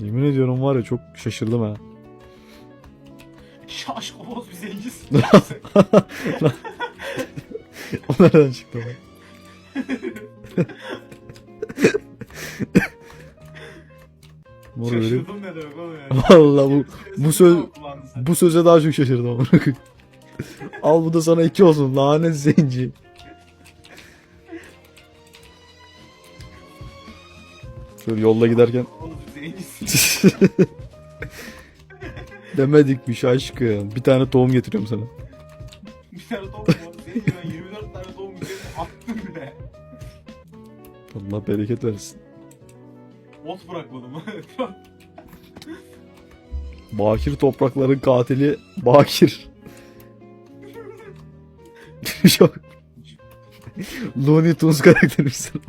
Yemin ediyorum var ya çok şaşırdım ha. Şaş kovoz bir zencisin. O nereden çıktı lan? Mor. Şaşırdım ne demek oğlum ya. Vallahi bu bu söz bu söze daha çok şaşırdım amına koyayım. Al bu da sana iki olsun lanet zenci. Şöyle yolda giderken Kovoz bir zencisin. demedik bir şey aşkım. Bir tane tohum getiriyorum sana. Bir tane tohum. Senin ben 24 tane tohum üzerine attım bile. Allah bereket versin. Ot bırakmadım. Bakir toprakların katili Bakir. Çok. Looney Tunes karakterimiz sen.